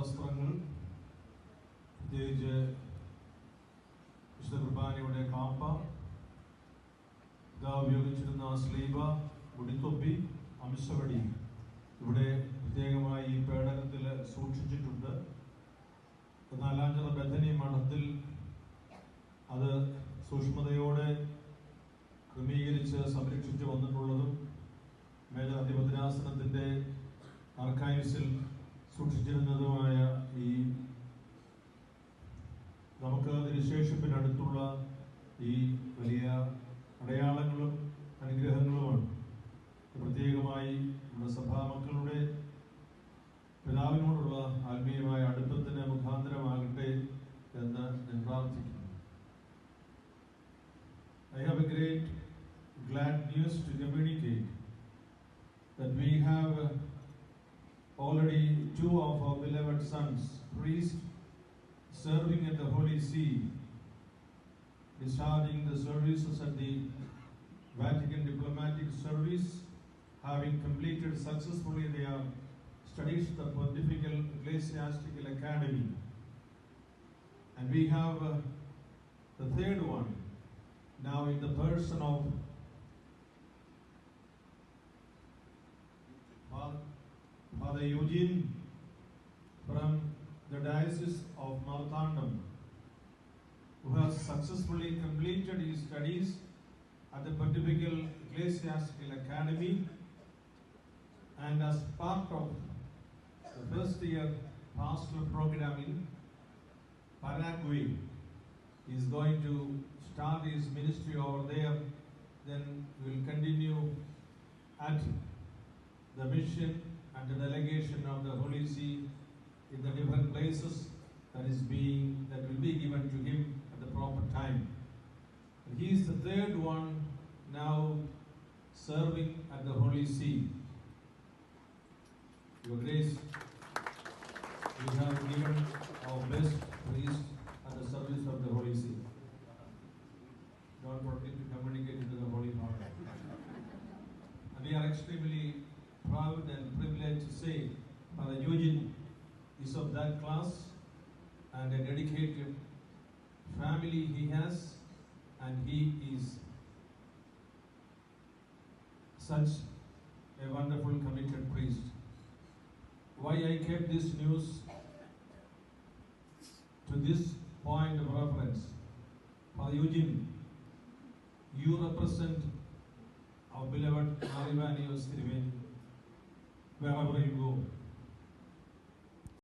വസ്ത്രങ്ങൾ പ്രത്യേകിച്ച് വിശുദ്ധ കുർബാനയുടെ കാപ്പ ഇതാ ഉപയോഗിച്ചിരുന്ന സ്ലീബ മുടിത്തൊപ്പി അംശവടി ഇവിടെ പ്രത്യേകമായി ഈ പേടകത്തിൽ സൂക്ഷിച്ചിട്ടുണ്ട്. നാലാഞ്ചറ ബഥനി മഠത്തിൽ അത് സൂക്ഷ്മതയോടെ ക്രമീകരിച്ച് സംരക്ഷിച്ചു വന്നിട്ടുള്ളതും മേജർ അധിപതിനാസനത്തിന്റെ ആർക്കൈവ്സിൽ സൂക്ഷിച്ചിരുന്നതുമായ ഈ വലിയ അടയാളങ്ങളും അനുഗ്രഹങ്ങളുമാണ് പ്രത്യേകമായി നമ്മുടെ സഭാമക്കളുടെ പിതാവിനോടുള്ള ആത്മീയമായ അടുപ്പത്തിന് മുഖാന്തരമാകട്ടെ എന്ന് ഞാൻ പ്രാർത്ഥിക്കുന്നു I have a great glad news to communicate that we have already two of our beloved sons, priests, serving at the Holy See, discharging the services at the Vatican Diplomatic Service, having completed successfully their studies at the Pontifical Ecclesiastical Academy. And we have uh, the third one now in the person of Father Eugene from the Diocese of Marthandam, successfully completed his studies at the Pontifical Ecclesiastical Academy and as part of the first year pastoral program in Paraguay, he is going to start his ministry over there, then we will continue at the mission and the delegation of the Holy See in the different places that is being that will be given to him the proper time. And he is the third one now serving at the Holy See. Your Grace, we have given our best priest at the service of the Holy See. God forget to communicate into the Holy Father. And we are extremely proud and privileged to say Father Eugene is of that class and a dedicated family he has and he is such a wonderful committed priest. Why I kept this news to this point of reference. Father Eugene, you represent our beloved Marivanios Siriveni wherever you go.